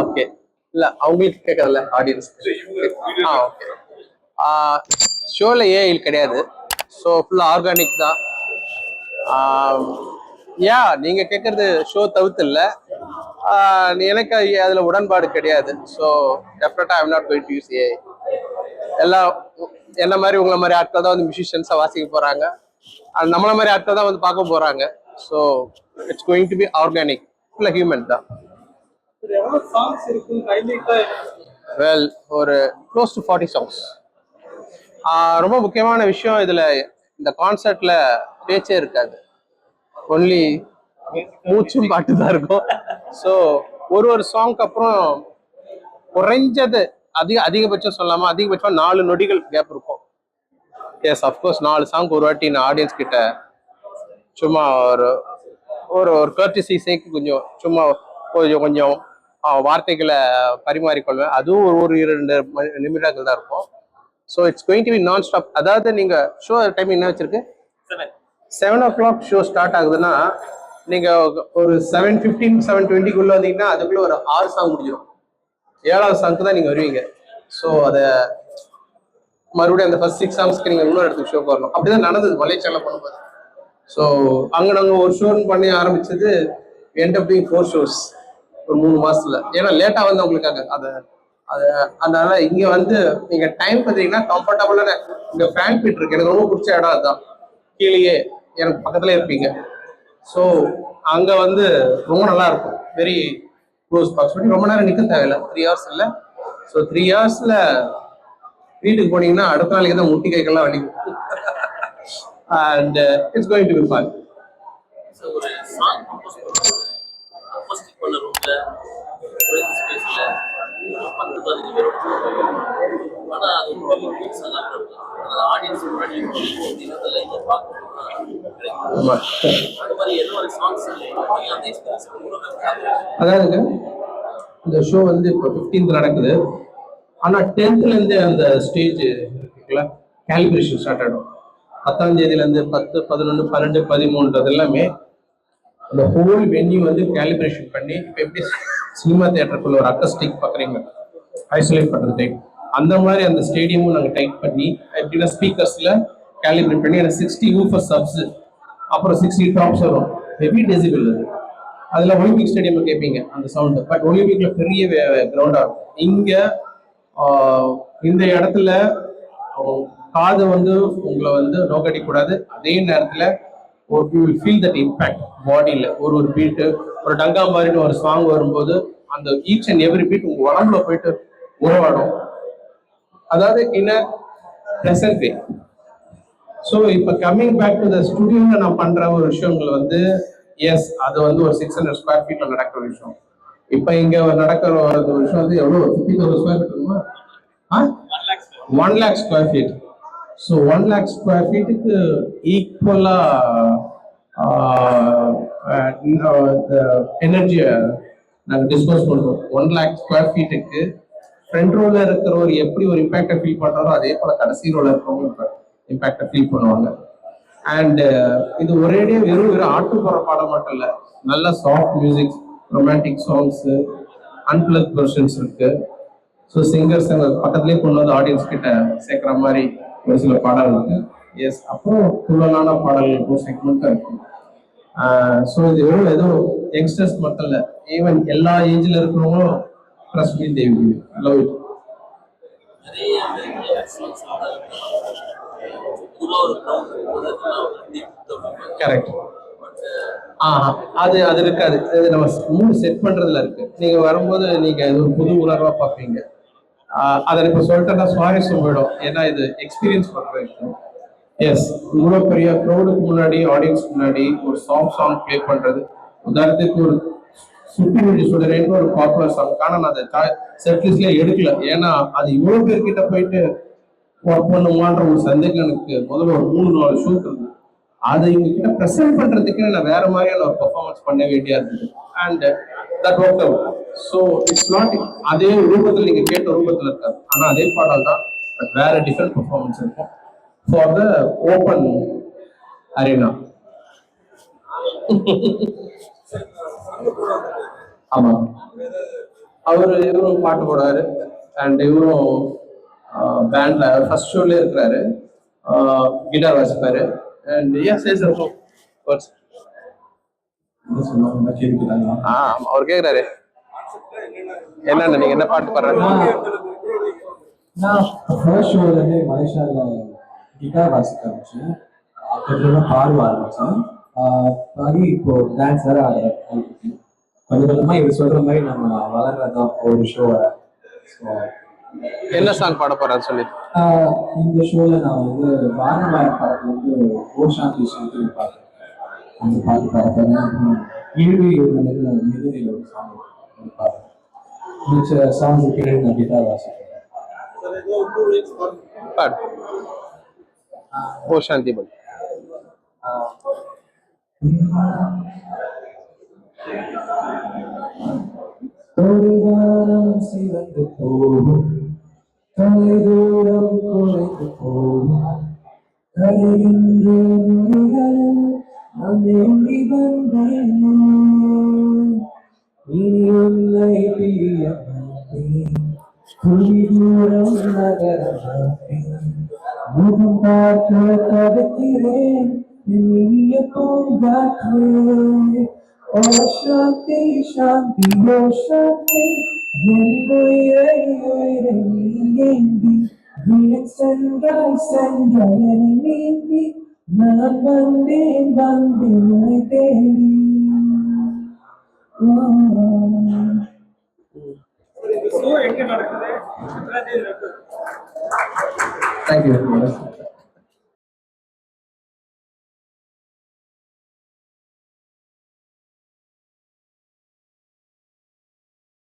Okay இல்ல அவங்களுக்கு கேட்கறதுல ஆடியன்ஸ் ஆ ஓகே ஷோல ஏஐல் கிடையாது. ஸோ ஃபுல்லாக ஆர்கானிக் தான். யா நீங்க கேட்கறது ஷோ தவிர்த்து இல்லை. எனக்கு அதுல உடன்பாடு கிடையாது. ஸோ டெஃபினட்டா I'm not going to use AI எல்லாம் என்ன மாதிரி உங்களை மாதிரி ஆட்கள் தான் வந்து மியூசிஷியன்ஸாக வாசிக்க போறாங்க. அது நம்மள மாதிரி ஆட்கள் தான் வந்து பார்க்க போறாங்க. So it's going to be organic இல்லை ஹியூமன் தான் வெல் ஒரு க்ளோஸ் டு ஃபார்ட்டி சாங்ஸ் ரொம்ப முக்கியமான விஷயம் இதுல இந்த கான்சர்ட்ல பேச்சே இருக்காது. ஒன்லி மூச்சும் பாட்டு தான் இருக்கும். ஸோ ஒரு ஒரு சாங்க்கு அப்புறம் குறைஞ்சது அதிக அதிகபட்சம் சொல்லாம அதிகபட்சம் நாலு நொடிகள் கேப் இருக்கும். எஸ் அஃப்கோர்ஸ் நாலு சாங் ஒரு வாட்டி நான் ஆடியன்ஸ் கிட்ட சும்மா ஒரு ஒரு ஒரு கர்டிசி சேக்கு கொஞ்சம் சும்மா கொஞ்சம் கொஞ்சம் வார்த்தைகளை பரிமாறிக்கொள்வேன். அதுவும் ஒரு ஒரு இரண்டு நிமிடங்கள் தான் இருக்கும். So it's going to be நான் ஸ்டாப் அதாவது நீங்க ஷோ டைம் என்ன வச்சிருக்கு? Seven o'clock show start ஆகுதுன்னா நீங்க ஒரு செவன் ஃபிஃப்டீன் செவன் டுவெண்ட்டிக்குள்ள வந்தீங்கன்னா அதுக்குள்ள ஒரு ஆறு சாங் முடிஞ்சிடும் ஏழாவது சாங்க்கு தான் நீங்க வருவீங்க. ஸோ அதை மறுபடியும் அந்த ஃபர்ஸ்ட் சிக்ஸ் சாங்ஸ்க்கு நீங்க இன்னொரு இடத்துக்கு ஷோக்கு வரணும் அப்படிதான் நடந்தது மலேசியால பண்ணும்போது ஸோ அங்கே நாங்கள் ஒரு ஷோன்னு பண்ணி ஆரம்பிச்சது எண்ட் ஆஃப் ஃபோர் ஷோஸ் ஒரு மூணு மாசத்துல. ஏன்னா லேட்டாக வந்து உங்களுக்காக அதை அது அதனால இங்கே வந்து நீங்கள் டைம் பார்த்தீங்கன்னா கம்ஃபர்டபுளான இங்கே ஃபேன் பீட் இருக்கு. எனக்கு ரொம்ப பிடிச்ச இடம் அதுதான். கீழேயே எனக்கு பக்கத்துல இருப்பீங்க. ஸோ அங்கே வந்து ரொம்ப நல்லா இருக்கும். வெரி க்ளோஸ் பாக்ஸ் பண்ணி ரொம்ப நேரம் நிற்க தேவையில்ல. த்ரீ ஹவர்ஸ் இல்லை. ஸோ த்ரீ ஹவர்ஸில் வீட்டுக்கு போனீங்கன்னா அடுத்த நாளைக்கு தான் முட்டி கைக்கெல்லாம் வலிக்கும். And it's going to be fun So, ஒரு சாங் கம்போஸ் பண்ணுறோம் அக்கோஸ்டிக் பண்ண ரூம்ல குறைந்த ஸ்பேஸ்ல பத்து பதினஞ்சு பேரோட ஆனா அது ஒரு மிக்ஸ் எல்லாம் அது ஆடியன்ஸ் முன்னாடி அப்படின்றதுல இதை பார்க்கணும்னா கிடைக்கும் அது மாதிரி என்ன ஒரு சாங்ஸ் அந்த எக்ஸ்பீரியன்ஸ் கூட அதாவதுங்க இந்த ஷோ வந்து இப்போ ஃபிஃப்டீன்த் நடக்குது. ஆனால் டென்த்லேருந்து அந்த ஸ்டேஜ் இருக்குல்ல கேலிப்ரேஷன் ஸ்டார்ட் ஆகிடும் பத்தாம் தேதியிலேருந்து பத்து பதினொன்று பன்னெண்டு பதிமூன்றது எல்லாமே அந்த ஹோல் வென்யூ வந்து கேலிப்ரேஷன் பண்ணி இப்போ எப்படி சினிமா தியேட்டருக்குள்ள ஒரு அக்கஸ்டிக் பார்க்குறீங்க? ஐசோலேட் பண்ணுறது டைப் அந்த மாதிரி அந்த ஸ்டேடியமும் நாங்கள் டைட் பண்ணி எப்படின்னா ஸ்பீக்கர்ஸில் கேலிப்ரேட் பண்ணி எனக்கு சிக்ஸ்டி ஊஃபர் சப்ஸ் அப்புறம் சிக்ஸ்டி டாப்ஸ் வரும். ஹெவி டெசிபிள் அது. அதில் ஒலிம்பிக் ஸ்டேடியம் கேட்பீங்க அந்த சவுண்டு பட் ஒலிம்பிக்கில் பெரிய கிரவுண்டாக இருக்கும். இங்கே இந்த இடத்துல காது வந்து உங்களை வந்து நோக்கடிக்க கூடாது அதே நேரத்துல ஒரு you will feel that impact பாடியில ஒரு ஒரு பீட்டு ஒரு டங்கா மாதிரின்னு ஒரு சாங் வரும்போது அந்த ஈச் அண்ட் எவ்ரி பீட் உங்க உடம்புல போயிட்டு உறவாடும். அதாவது இன் ப்ரெசன்ட் வே ஸோ இப்போ கம்மிங் பேக் டு த ஸ்டுடியோவில் நான் பண்ற ஒரு விஷயங்கள் வந்து எஸ் அது வந்து ஒரு சிக்ஸ் ஹண்ட்ரட் ஸ்கொயர் ஃபீட்ல நடக்கிற விஷயம். இப்போ இங்க நடக்கிற ஒரு விஷயம் வந்து எவ்வளோ fifty thousand square feet one lakh square feet so one lakh square ஃபீட்டுக்கு ஈக்குவலாக எனர்ஜியை நாங்கள் டிஸ்போஸ் பண்ணுறோம் ஒன் லேக் ஸ்கொயர் ஃபீட்டுக்கு ஃப்ரண்ட் ரோல இருக்கிறவர் எப்படி ஒரு இம்பேக்டை ஃபீல் பண்ணாரோ அதே போல் கடைசி ரோல இருக்கிறவங்க இம்பேக்டை ஃபீல் பண்ணுவாங்க. அண்டு இது ஒரேடியே வெறும் வெறும் ஆட்டு போகிற பாடம் மட்டும் இல்லை நல்ல soft music romantic songs unplug versions இருக்குது ஸோ சிங்கர்ஸ் எங்கள் பக்கத்துலேயே கொண்டு வந்து ஆடியன்ஸ் கிட்ட சேர்க்குற மாதிரி ஒரு சில பாடல் இருக்கு. எஸ் அப்புறம் துள்ளலான பாடல்கள் செக்மெண்ட்டும் இருக்கும் ஸோ இது வெறும் ஏதோ யங்ஸ்டர்ஸ் மட்டும் இல்லை ஈவன் எல்லா ஏஜில் இருக்கிறவங்களும் trust me Devi love it நிறைய கரெக்ட் ஆஹா அது அது இருக்காது. இது நம்ம மூணு செட் பண்றதுல இருக்கு. நீங்க வரும்போது நீங்க ஒரு புது உணர்வா பார்ப்பீங்க. அதை இப்போ சொல்லிட்டேன்னா சுவாரஸ்யம் போயிடும். ஏன்னா இது எக்ஸ்பீரியன்ஸ் பண்ணுறது எஸ் இவ்வளோ பெரிய க்ரௌடுக்கு முன்னாடி ஆடியன்ஸ் முன்னாடி ஒரு சாங் சாங் ப்ளே பண்ணுறது உதாரணத்துக்கு ஒரு சுட்டி மொழி சுடரேன்னு ஒரு பாப்புலர் சாங் ஆனால் நான் அதை செட்லிஸ்ட்ல எடுக்கல. ஏன்னா அது இவ்வளோ பேர்கிட்ட போயிட்டு ஒர்க் பண்ணுமான்ற ஒரு சந்தேகம் எனக்கு முதல்ல ஒரு மூணு நாலு ஷூட் இருந்தது. அதை இவங்க கிட்ட ப்ரெசென்ட் பண்ணுறதுக்கு நான் வேற மாதிரியான ஒரு பெர்ஃபார்மன்ஸ் பண்ண வேண்டியா இருந்தது. And that work out so it's not அதே ரூபத்தில் நீங்க கேட்ட ரூபத்தில் இருக்காது. ஆனா அதே பாடல் தான் வேற டிஃப்ரெண்ட் பெர்ஃபார்மன்ஸ் இருக்கும். ஃபார் த ஓப்பன் அரேனா ஆமா. அவரு இவரும் பாட்டு போடுவாரு. அண்ட் இவரும் பேண்ட்ல ஃபர்ஸ்ட் ஷோல இருக்கிறாரு. கிட்டார் வாசிப்பாரு. அண்ட் ஆ ஆமா, அவர் கேக்குறாரு. என்னன்னு நீங்க என்ன பாட்டு பாடுறாரு நான் ஃபர்ஸ்ட் ஷோலேருந்தே மலேசியாவில் கிட்டார் வாசிக்க ஆரம்பிச்சேன். அதுக்கப்புறம் பாட ஆரம்பிச்சேன். ஆஹ் பாடி இப்போ டான்ஸ் வேற ஆடுறேன் கொஞ்சம் கொஞ்சமா இது சொல்ற மாதிரி நம்ம வளர்றதா ஒரு ஷோ ஸோ என்ன சாங் பாட போறாரு சொல்லி? இந்த ஷோல நான் வந்து வானவாய் படத்துல வந்து ஓஷாந்தி சொல்லி பார்த்தேன் அந்த பாட்டு பாட போறேன் இழுவி மிகுதியில் ஒரு சாங் பார்த்தேன் மிச்ச சாங்ஸ் பின்னாடி நான் கிட்டார் வாசிக்கிறேன் சார் ஏதோ டூ வீக்ஸ் பாடு ஓ சாந்தி பட் தொடுவானம் சிவந்து போகும் தொலைதூரம் குறைந்து போகும் கரைகின்ற நொடிகளில் நான் நெருங்கி வந்தேன் இனி உன்னை பிரிய மாட்டேன் துளி தூரம் நகர மாட்டேன் முகம் பார்க்க தடுக்கிறேன் என் இனிய பூங்காற்றே ஓ சாந்தி சாந்தி ஓ சாந்தி என் உயிரை உயிரை நீ ஏந்தி விலக் சென்றாய் சென்றாய் என்னை நீங்கி நான் வந்தேன் வந்தேன் உன்னை தேடி ஆ.